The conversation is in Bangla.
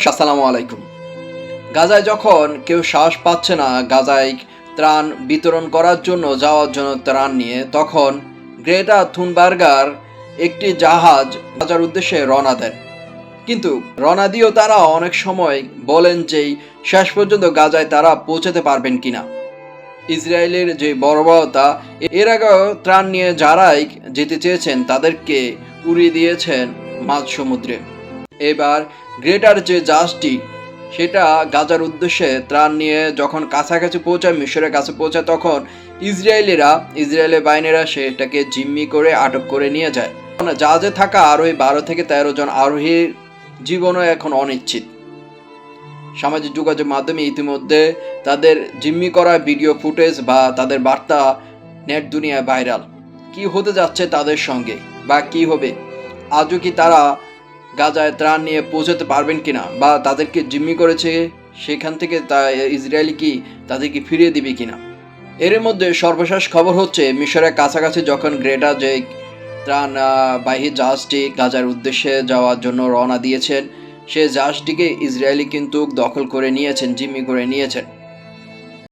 আসসালামু আলাইকুম। গাজায় যখন কেউ সাহস পাচ্ছে না গাজায় ত্রাণ বিতরণ করার জন্য যাওয়ার জন্য ত্রাণ নিয়ে, তখন গ্রেটা থুনবার্গার একটি জাহাজ গাজার উদ্দেশ্যে রওনা দেন। কিন্তু রওনা দিয়েও তারা অনেক সময় বলেন যেই শেষ পর্যন্ত গাজায় তারা পৌঁছাতে পারবেন কিনা। ইসরায়েলের যে বর্বরতা এর আগেও ত্রাণ নিয়ে যারাই যেতে চেয়েছেন তাদেরকে উড়িয়ে দিয়েছেন মাঝ সমুদ্রে এবার গ্রেটার যে জাহাজটি, সেটা গাজার উদ্দেশ্যে ত্রাণ নিয়ে যখন কাছাকাছি পৌঁছায়, মিশরের কাছে পৌঁছায়, তখন ইসরায়েলিরা, ইসরায়েলের বাহিনীরা সেটাকে জিম্মি করে আটক করে নিয়ে যায়। জাহাজে থাকা আরোহী বারো থেকে তেরো জন আরোহীর জীবনও এখন অনিশ্চিত। সামাজিক যোগাযোগ মাধ্যমে ইতিমধ্যে তাদের জিম্মি করা ভিডিও ফুটেজ বা তাদের বার্তা নেট দুনিয়ায় ভাইরাল। কি হতে যাচ্ছে তাদের সঙ্গে বা কি হবে? আজও কি তারা গাজায় ত্রাণ নিয়ে পৌঁছাতে পারবেন কিনা বা তাদেরকে জিম্মি করেছে সেখান থেকে তা ইসরায়েলি কি তাদেরকে ফিরিয়ে দিবে কিনা? এর মধ্যে সর্বশেষ খবর হচ্ছে, মিশরের কাছাকাছি যখন গ্রেটা যে ত্রাণ বাহী জাহাজটি গাজার উদ্দেশ্যে যাওয়ার জন্য রওনা দিয়েছেন, সে জাহাজটিকে ইসরায়েলি কিন্তু দখল করে নিয়েছেন, জিম্মি করে নিয়েছেন।